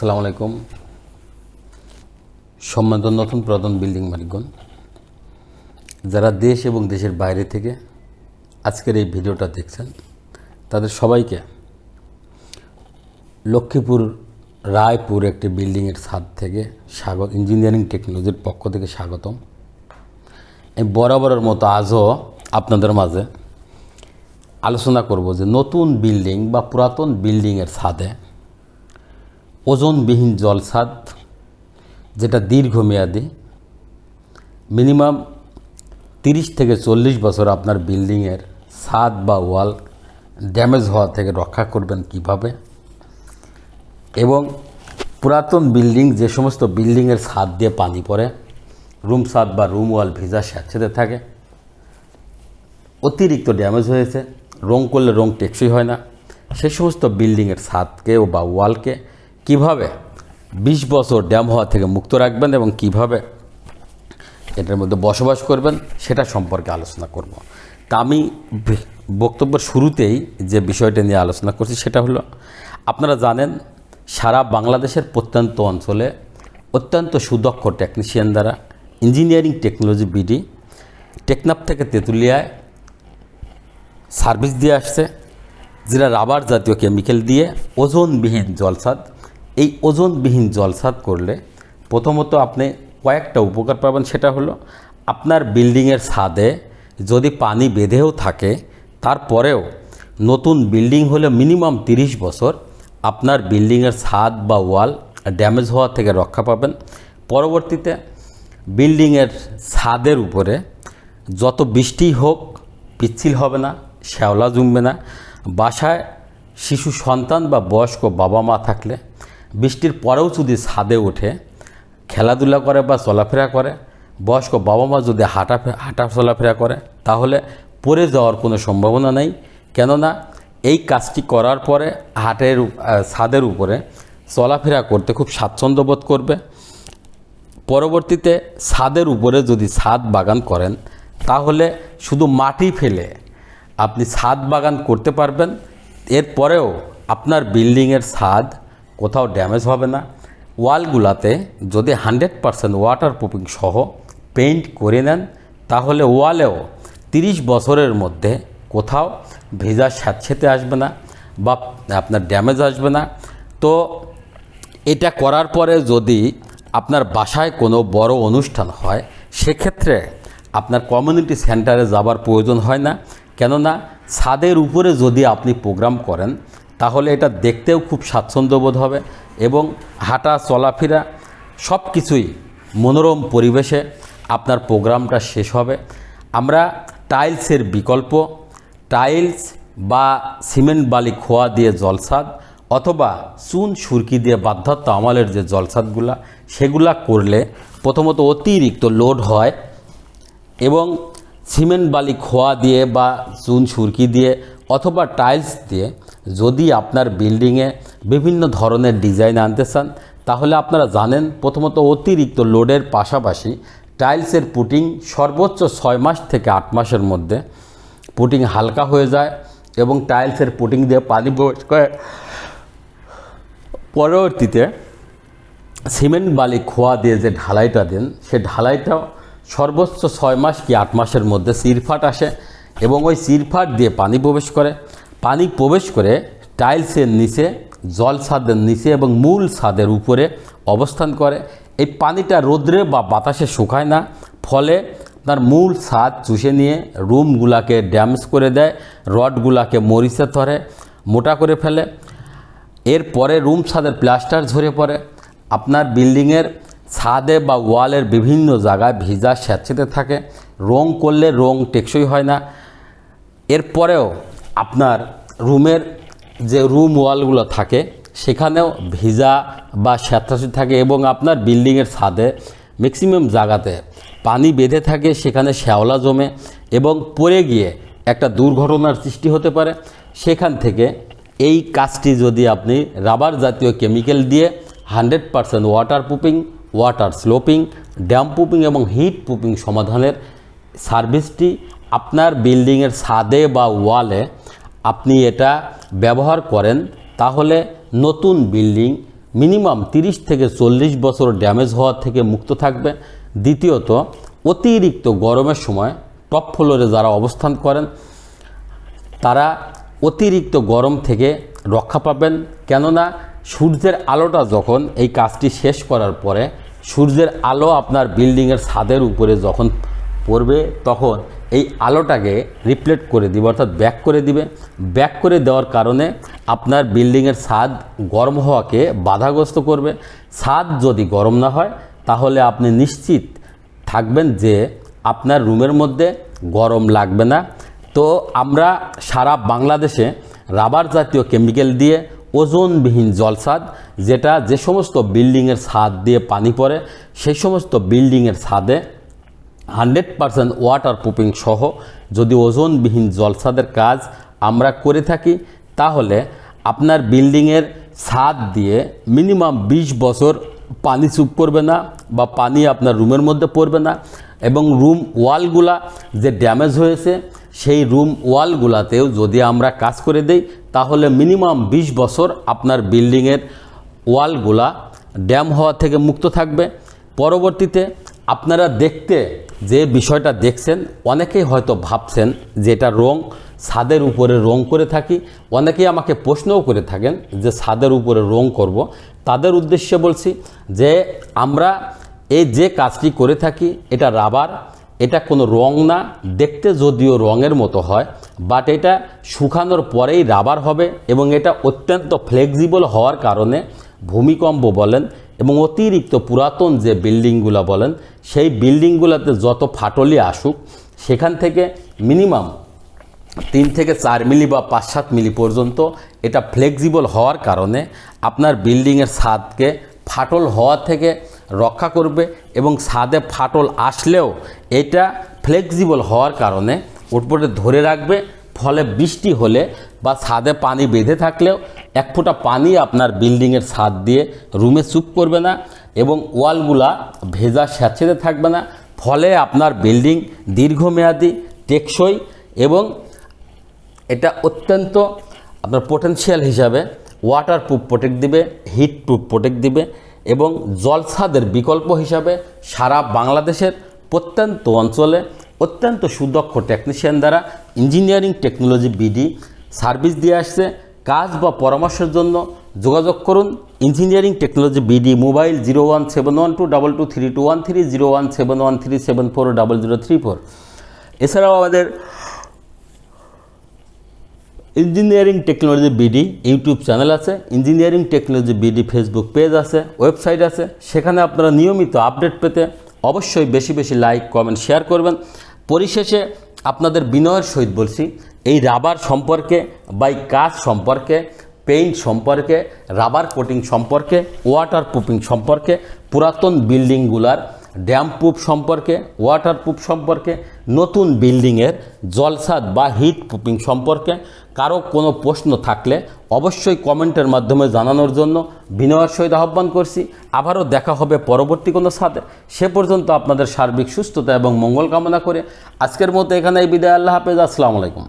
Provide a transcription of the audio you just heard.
আসসালামু আলাইকুম সম্মানিত নতুন প্রধান বিল্ডিং মালিকগণ, যারা দেশ এবং দেশের বাইরে থেকে আজকের এই ভিডিওটা দেখছেন, তাদের সবাইকে লক্ষ্মীপুর, রায়পুর একটি বিল্ডিংয়ের ছাদ থেকে স্বাগত, ইঞ্জিনিয়ারিং টেকনোলজির পক্ষ থেকে স্বাগতম। এই বরাবরের মতো আজও আপনাদের মাঝে আলোচনা করব যে নতুন বিল্ডিং বা পুরাতন বিল্ডিংয়ের ছাদে ওজনবিহীন জলছাদ যেটা দীর্ঘমেয়াদী, মিনিমাম তিরিশ থেকে চল্লিশ বছর আপনার বিল্ডিংয়ের ছাদ বা ওয়াল ড্যামেজ হওয়া থেকে রক্ষা করবেন কীভাবে? এবং পুরাতন বিল্ডিং, যে সমস্ত বিল্ডিংয়ের ছাদ দিয়ে পানি পড়ে, রুম ছাদ বা রুম ওয়াল ভিজা স্যাঁতসেঁতে থাকে, অতিরিক্ত ড্যামেজ হয়েছে, রং করলে রং টেকসই হয় না, সে সমস্ত বিল্ডিংয়ের ছাদকে ও বা ওয়ালকে কীভাবে বিশ বছর ড্যাম হওয়া থেকে মুক্ত রাখবেন এবং কীভাবে এটার মধ্যে বসবাস করবেন, সেটা সম্পর্কে আলোচনা করব। তা আমি বক্তব্যের শুরুতেই যে বিষয়টা নিয়ে আলোচনা করছি সেটা হলো, আপনারা জানেন সারা বাংলাদেশের প্রত্যন্ত অঞ্চলে অত্যন্ত সুদক্ষ টেকনিশিয়ান দ্বারা ইঞ্জিনিয়ারিং টেকনোলজি বিডি টেকনাফ থেকে তেঁতুলিয়ায় সার্ভিস দিয়ে আসছে, যেটা রাবার জাতীয় কেমিক্যাল দিয়ে ওজনবিহীন জলসাদ এই ওজনবিহীন জলসাদ করলে প্রথমত আপনি কয়েকটা উপকার পাবেন, সেটা হলো আপনার বিল্ডিংয়ের ছাদে যদি পানি বেঁধেও থাকে, তারপরেও নতুন বিল্ডিং হলে মিনিমাম তিরিশ বছর আপনার বিল্ডিংয়ের ছাদ বা ওয়াল ড্যামেজ হওয়া থেকে রক্ষা পাবেন। পরবর্তীতে বিল্ডিংয়ের ছাদের উপরে যত বৃষ্টি হোক, পিচ্ছিল হবে না, শ্যাওলা জমবে না। বাসায় শিশু সন্তান বা বয়স্ক বাবা মা থাকলে বৃষ্টির পরেও যদি ছাদে ওঠে, খেলাধুলা করে বা চলাফেরা করে, বয়স্ক বাবা মা যদি হাঁটা হাঁটা চলাফেরা করে, তাহলে পড়ে যাওয়ার কোনো সম্ভাবনা নেই। কেননা এই কাজটি করার পরে হাটের ছাদের উপরে চলাফেরা করতে খুব স্বাচ্ছন্দ্য বোধ করবে। পরবর্তীতে ছাদের উপরে যদি ছাদ বাগান করেন, তাহলে শুধু মাটি ফেলে আপনি ছাদ বাগান করতে পারবেন। এরপরেও আপনার বিল্ডিংয়ের ছাদ কোথাও ড্যামেজ হবে না। ওয়ালগুলাতে যদি হান্ড্রেড পারসেন্ট ওয়াটার প্রুফিং সহ পেইন্ট করে নেন, তাহলে ওয়ালেও তিরিশ বছরের মধ্যে কোথাও ভেজা স্যাঁতসেঁতে আসবে না বা আপনার ড্যামেজ আসবে না। তো এটা করার পরে যদি আপনার বাসায় কোনো বড় অনুষ্ঠান হয়, সেক্ষেত্রে আপনার কমিউনিটি সেন্টারে যাবার প্রয়োজন হয় না। কেননা ছাদের উপরে যদি আপনি প্রোগ্রাম করেন তাহলে এটা দেখতেও খুব স্বাচ্ছন্দ্যবোধ হবে এবং হাঁটা, চলাফেরা সব কিছুই মনোরম পরিবেশে আপনার প্রোগ্রামটা শেষ হবে। আমরা টাইলসের বিকল্প, টাইলস বা সিমেন্ট বালি খোয়া দিয়ে জলসাদ অথবা চুন, সুরকি দিয়ে বাধ্যত্ব আমলের যে জলসাদগুলা, সেগুলা করলে প্রথমত অতিরিক্ত লোড হয় এবং সিমেন্ট বালি খোয়া দিয়ে বা চুন, সুরকি দিয়ে অথবা টাইলস দিয়ে যদি আপনার বিল্ডিংয়ে বিভিন্ন ধরনের ডিজাইন আনতে চান, তাহলে আপনারা জানেন প্রথমত অতিরিক্ত লোডের পাশাপাশি টাইলসের পুটিং সর্বোচ্চ ছয় মাস থেকে আট মাসের মধ্যে পুটিং হালকা হয়ে যায় এবং টাইলসের পুটিং দিয়ে পানি প্রবেশ করে পরবর্তীতে সিমেন্ট বালি খোয়া দিয়ে যে ঢালাইটা দেন, সে ঢালাইটাও সর্বোচ্চ ছয় মাস কি আট মাসের মধ্যে চিরফাট আসে এবং ওই চিরফাট দিয়ে পানি প্রবেশ করে। পানি প্রবেশ করে টাইলসের নিচে, জল ছাদের নিচে এবং মূল ছাদের উপরে অবস্থান করে। এই পানিটা রোদ্রে বা বাতাসে শুকায় না, ফলে তার মূল ছাদ চুষে নিয়ে রুমগুলাকে ড্যামেজ করে দেয়, রডগুলাকে মরিচে ধরে, মোটা করে ফেলে। এরপরে রুম ছাদের প্লাস্টার ঝরে পড়ে। আপনার বিল্ডিংয়ের ছাদে বা ওয়ালের বিভিন্ন জায়গায় ভিজা স্যাঁতসেঁতে থাকে। রং করলে রং টেকসই হয় না। এরপরেও আপনার রুমের যে রুম ওয়ালগুলো থাকে, সেখানেও ভিজা বা স্যাঁতসেঁতে থাকে এবং আপনার বিল্ডিংয়ের ছাদে ম্যাক্সিমাম জায়গাতে পানি বেঁধে থাকে, সেখানে শ্যাওলা জমে এবং পড়ে গিয়ে একটা দুর্ঘটনার সৃষ্টি হতে পারে। সেখান থেকে এই কাজটি যদি আপনি রাবার জাতীয় কেমিক্যাল দিয়ে hundred percent waterproofing water sloping damp proofing এবং হিট প্রুফিং সমাধানের সার্ভিসটি আপনার বিল্ডিংয়ের ছাদে বা ওয়ালে আপনি এটা ব্যবহার করেন, তাহলে নতুন বিল্ডিং মিনিমাম তিরিশ থেকে চল্লিশ বছর ড্যামেজ হওয়ার থেকে মুক্ত থাকবে। দ্বিতীয়ত, অতিরিক্ত গরমের সময় টপ ফ্লোরে যারা অবস্থান করেন, তারা অতিরিক্ত গরম থেকে রক্ষা পাবেন। কেননা, সূর্যের আলোটা যখন এই কাজটি শেষ করার পরে, সূর্যের আলো আপনার বিল্ডিংয়ের ছাদের উপরে যখন পড়বে, তখন এই আলোটাকে রিফ্লেক্ট করে দিবে, অর্থাৎ ব্যাক করে দিবে। ব্যাক করে দেওয়ার কারণে আপনার বিল্ডিংয়ের ছাদ গরম হওয়াকে বাধাগ্রস্ত করবে। ছাদ যদি গরম না হয়, তাহলে আপনি নিশ্চিত থাকবেন যে আপনার রুমের মধ্যে গরম লাগবে না। তো আমরা সারা বাংলাদেশে রাবার জাতীয় কেমিক্যাল দিয়ে ওজনবিহীন জলসাদ যেটা যে সমস্ত বিল্ডিংয়ের ছাদ দিয়ে পানি পড়ে, সেই সমস্ত বিল্ডিংয়ের ছাদে হান্ড্রেড পারসেন্ট ওয়াটার প্রুফিং সহ যদি ওজনবিহীন জলসাদের কাজ আমরা করে থাকি, তাহলে আপনার বিল্ডিংয়ের ছাদ দিয়ে মিনিমাম ২০ বছর পানি চুপ করবে না বা পানি আপনার রুমের মধ্যে পড়বে না এবং রুম ওয়ালগুলা যে ড্যামেজ হয়েছে, সেই রুম ওয়ালগুলাতেও যদি আমরা কাজ করে দেই, তাহলে মিনিমাম ২০ বছর আপনার বিল্ডিংয়ের ওয়ালগুলা ড্যাম হওয়া থেকে মুক্ত থাকবে। পরবর্তীতে আপনারা দেখতে যে বিষয়টা দেখছেন, অনেকেই হয়তো ভাবছেন যে এটা রং, ছাদের উপরে রং করে থাকি। অনেকেই আমাকে প্রশ্নও করে থাকেন যে ছাদের উপরে রং করব। তাদের উদ্দেশ্যে বলছি যে আমরা এই যে কাজটি করে থাকি, এটা রাবার, এটা কোনো রং না, দেখতে যদিও রঙের মতো হয় বাট এটা শুকানোর পরেই রাবার হবে এবং এটা অত্যন্ত ফ্লেক্সিবল হওয়ার কারণে ভূমিকম্প বলেন এবং অতিরিক্ত পুরাতন যে বিল্ডিংগুলো বলেন, সেই বিল্ডিংগুলোতে যত ফাটলি আসুক, সেখান থেকে মিনিমাম তিন থেকে চার মিলি বা পাঁচ সাত মিলি পর্যন্ত এটা ফ্লেক্সিবল হওয়ার কারণে আপনার বিল্ডিংয়ের ছাদকে ফাটল হওয়া থেকে রক্ষা করবে এবং ছাদে ফাটল আসলেও এটা ফ্লেক্সিবল হওয়ার কারণে উপরে ধরে রাখবে, ফলে বৃষ্টি হলে বা ছাদে পানি বেঁধে থাকলেও এক ফোঁটা পানি আপনার বিল্ডিংয়ের ছাদ দিয়ে রুমে চুপ করবে না এবং ওয়ালগুলা ভেজা স্যাঁচেতে থাকবে না। ফলে আপনার বিল্ডিং দীর্ঘমেয়াদী, টেকসই এবং এটা অত্যন্ত আপনার পোটেনশিয়াল হিসাবে ওয়াটার প্রুফ প্রোটেক্ট দিবে হিট প্রুফ প্রোটেক্ট দিবে এবং জলসাদের বিকল্প হিসাবে সারা বাংলাদেশের প্রত্যন্ত অঞ্চলে অত্যন্ত সুদক্ষ টেকনিশিয়ান দ্বারা ইঞ্জিনিয়ারিং টেকনোলজি বিডি সার্ভিস দিয়ে আসছে। কাজ বা পরামর্শের জন্য যোগাযোগ করুন। Engineering technology BD mobile zero one seven one two double two three two one three zero one seven one three seven four double zero three four. এছাড়াও আমাদের engineering technology BD YouTube channel আছে। Engineering technology BD Facebook page আছে, website আছে। সেখানে আপনারা নিয়মিত update পেতে অবশ্যই বেশি বেশি লাইক, কমেন্ট, শেয়ার করবেন। পরিশেষে আপনাদের বিনয়ের সহিত বলছি এই রাবার সম্পর্কে বাই কাজ সম্পর্কে পেইন্ট সম্পর্কে রাবার কোটিং সম্পর্কে ওয়াটার প্রুফিং সম্পর্কে পুরাতন বিল্ডিংগুলার ড্যাম প্রুফ সম্পর্কে, ওয়াটার প্রুফ সম্পর্কে, নতুন বিল্ডিংয়ের জলসাদ বা হিট প্রুফিং সম্পর্কে কারও কোনো প্রশ্ন থাকলে অবশ্যই কমেন্টের মাধ্যমে জানানোর জন্য বিনয়ের সহিত আহ্বান করছি। আবারও দেখা হবে পরবর্তী কোনো সাথে সে পর্যন্ত আপনাদের সার্বিক সুস্থতা এবং মঙ্গল কামনা করে আজকের মতো এখানে বিদায়। আল্লাহ হাফেজ। আসসালামু আলাইকুম।